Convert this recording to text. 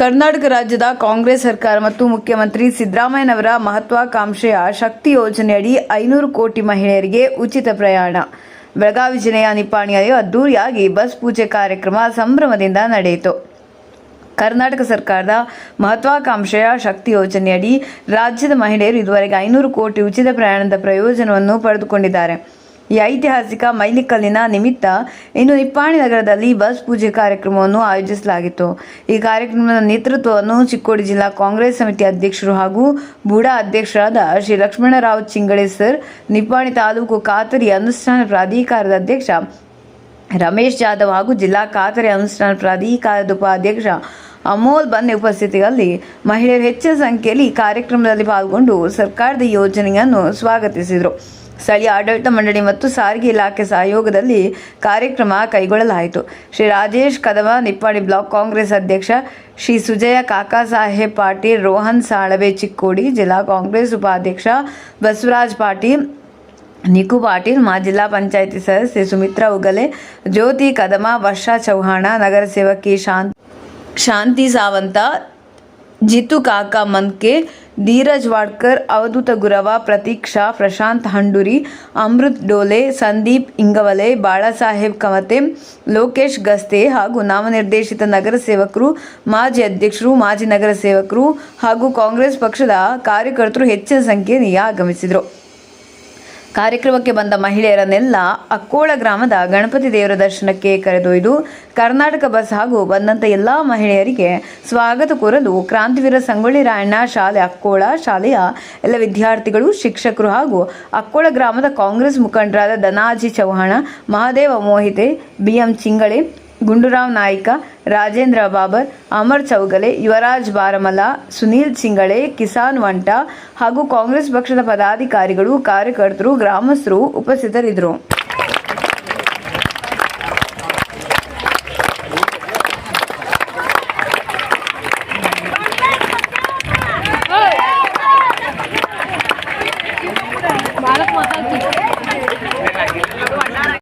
ಕರ್ನಾಟಕ ರಾಜ್ಯದ ಕಾಂಗ್ರೆಸ್ ಸರ್ಕಾರ ಮತ್ತು ಮುಖ್ಯಮಂತ್ರಿ ಸಿದ್ದರಾಮಯ್ಯನವರ ಮಹತ್ವಾಕಾಂಕ್ಷೆಯ ಶಕ್ತಿ ಯೋಜನೆಯಡಿ ಐನೂರು ಕೋಟಿ ಮಹಿಳೆಯರಿಗೆ ಉಚಿತ ಪ್ರಯಾಣ. ಬೆಳಗಾವಿ ಜಿಲ್ಲೆಯ ನಿಪ್ಪಾಣಿಯಲ್ಲಿ ಅದ್ದೂರಿಯಾಗಿ ಬಸ್ ಪೂಜೆ ಕಾರ್ಯಕ್ರಮ ಸಂಭ್ರಮದಿಂದ ನಡೆಯಿತು. ಕರ್ನಾಟಕ ಸರ್ಕಾರದ ಮಹತ್ವಾಕಾಂಕ್ಷೆಯ ಶಕ್ತಿ ಯೋಜನೆಯಡಿ ರಾಜ್ಯದ ಮಹಿಳೆಯರು ಇದುವರೆಗೆ ಐನೂರು ಕೋಟಿ ಉಚಿತ ಪ್ರಯಾಣದ ಪ್ರಯೋಜನವನ್ನು ಪಡೆದುಕೊಂಡಿದ್ದಾರೆ. ಈ ಐತಿಹಾಸಿಕ ಮೈಲಿಕಲ್ಲಿನ ನಿಮಿತ್ತ ಇನ್ನು ನಿಪ್ಪಾಣಿ ನಗರದಲ್ಲಿ ಬಸ್ ಪೂಜೆ ಕಾರ್ಯಕ್ರಮವನ್ನು ಆಯೋಜಿಸಲಾಗಿತ್ತು. ಈ ಕಾರ್ಯಕ್ರಮದ ನೇತೃತ್ವವನ್ನು ಚಿಕ್ಕೋಡಿ ಜಿಲ್ಲಾ ಕಾಂಗ್ರೆಸ್ ಸಮಿತಿ ಅಧ್ಯಕ್ಷರು ಹಾಗೂ ಬುಡಾ ಅಧ್ಯಕ್ಷರಾದ ಶ್ರೀ ಲಕ್ಷ್ಮಣರಾವ್ ಚಿಂಗಳೆ ಸರ್, ನಿಪ್ಪಾಣಿ ತಾಲೂಕು ಖಾತರಿ ಅನುಷ್ಠಾನ ಪ್ರಾಧಿಕಾರದ ಅಧ್ಯಕ್ಷ ರಮೇಶ್ ಜಾಧವ್ ಹಾಗೂ ಜಿಲ್ಲಾ ಖಾತರಿ ಅನುಷ್ಠಾನ ಪ್ರಾಧಿಕಾರದ ಉಪಾಧ್ಯಕ್ಷ ಅಮೋಲ್ ಬನ್ನೆ ಉಪಸ್ಥಿತಿಯಲ್ಲಿ ಮಹಿಳೆಯರು ಹೆಚ್ಚಿನ ಸಂಖ್ಯೆಯಲ್ಲಿ ಕಾರ್ಯಕ್ರಮದಲ್ಲಿ ಪಾಲ್ಗೊಂಡು ಸರ್ಕಾರದ ಯೋಜನೆಯನ್ನು ಸ್ವಾಗತಿಸಿದರು. ಸ್ಥಳೀಯ ಆಡಳಿತ ಮಂಡಳಿ ಮತ್ತು ಸಾರಿಗೆ ಇಲಾಖೆ ಸಹಯೋಗದಲ್ಲಿ ಕಾರ್ಯಕ್ರಮ ಕೈಗೊಳ್ಳಲಾಯಿತು. ಶ್ರೀ ರಾಜೇಶ್ ಕದವ ನಿಪ್ಪಾಣಿ ಬ್ಲಾಕ್ ಕಾಂಗ್ರೆಸ್ ಅಧ್ಯಕ್ಷ ಶ್ರೀ ಸುಜಯ ಕಾಕಾ ಸಾಹೇಬ್ ಪಾಟೀಲ್, ರೋಹನ್ ಸಾಳವೆ ಚಿಕ್ಕೋಡಿ, ಜಿಲ್ಲಾ ಕಾಂಗ್ರೆಸ್ ಉಪಾಧ್ಯಕ್ಷ ಬಸವರಾಜ್ ಪಾಟೀಲ್ ನಿಕು ಪಾಟೀಲ್ ಮಾ ಜಿಲ್ಲಾ ಪಂಚಾಯಿತಿ ಸದಸ್ಯೆ ಸುಮಿತ್ರಾ ಉಗಲೆ, ಜ್ಯೋತಿ ಕದಮ, ವರ್ಷಾ ಚೌಹಾಣ, ನಗರಸೇವಕಿ ಶಾಂತ್, ಶಾಂತಿ ಸಾವಂತ ಜಿತು ಕಾಕಾ ಮನ್ಕೆ ಧೀರಜ್ ವಾಡ್ಕರ್, ಅವಧೂತ ಗುರವ ಪ್ರತೀಕ್ಷಾ ಪ್ರಶಾಂತ್ ಹಂಡೂರಿ, ಅಮೃತ್ ಡೋಲೆ, ಸಂದೀಪ್ ಇಂಗವಲೆ, ಬಾಳಾಸಾಹೇಬ್ ಕಮತೆ, ಲೋಕೇಶ್ ಗಸ್ತೆ ಹಾಗೂ ನಾಮನಿರ್ದೇಶಿತ ನಗರ ಸೇವಕರು, ಮಾಜಿ ಅಧ್ಯಕ್ಷರು, ಮಾಜಿ ನಗರ ಸೇವಕರು ಹಾಗೂ ಕಾಂಗ್ರೆಸ್ ಪಕ್ಷದ ಕಾರ್ಯಕರ್ತರು ಹೆಚ್ಚಿನ ಸಂಖ್ಯೆಯಲ್ಲಿ ಆಗಮಿಸಿದರು ಕಾರ್ಯಕ್ರಮಕ್ಕೆ ಬಂದ ಮಹಿಳೆಯರನ್ನೆಲ್ಲ ಅಕ್ಕೋಳ ಗ್ರಾಮದ ಗಣಪತಿ ದೇವರ ದರ್ಶನಕ್ಕೆ ಕರೆದೊಯ್ದು ಕರ್ನಾಟಕ ಬಸ್ ಹಾಗೂ ಬಂದಂಥ ಎಲ್ಲ ಮಹಿಳೆಯರಿಗೆ ಸ್ವಾಗತ ಕೋರಲು ಕ್ರಾಂತಿವೀರ ಸಂಗೊಳ್ಳಿ ರಾಯಣ್ಣ ಶಾಲೆ ಅಕ್ಕೋಳ ಶಾಲೆಯ ಎಲ್ಲ ವಿದ್ಯಾರ್ಥಿಗಳು, ಶಿಕ್ಷಕರು ಹಾಗೂ ಅಕ್ಕೋಳ ಗ್ರಾಮದ ಕಾಂಗ್ರೆಸ್ ಮುಖಂಡರಾದ ದನಾಜಿ ಚೌಹಾಣ ಮಹಾದೇವ ಮೋಹಿತೆ ಬಿ ಎಂ ಚಿಂಗಳೆ ಗುಂಡೂರಾವ್ ನಾಯ್ಕ, ರಾಜೇಂದ್ರ ಬಾಬರ್, ಅಮರ್ ಚೌಗಲೆ, ಯುವರಾಜ್ ಬಾರಮಲ ಸುನೀಲ್ ಚಿಂಗಳೆ, ಕಿಸಾನ್ ವಂಟ ಹಾಗೂ ಕಾಂಗ್ರೆಸ್ ಪಕ್ಷದ ಪದಾಧಿಕಾರಿಗಳು, ಕಾರ್ಯಕರ್ತರು, ಗ್ರಾಮಸ್ಥರು ಉಪಸ್ಥಿತರಿದ್ದರು. ಮಾತಾ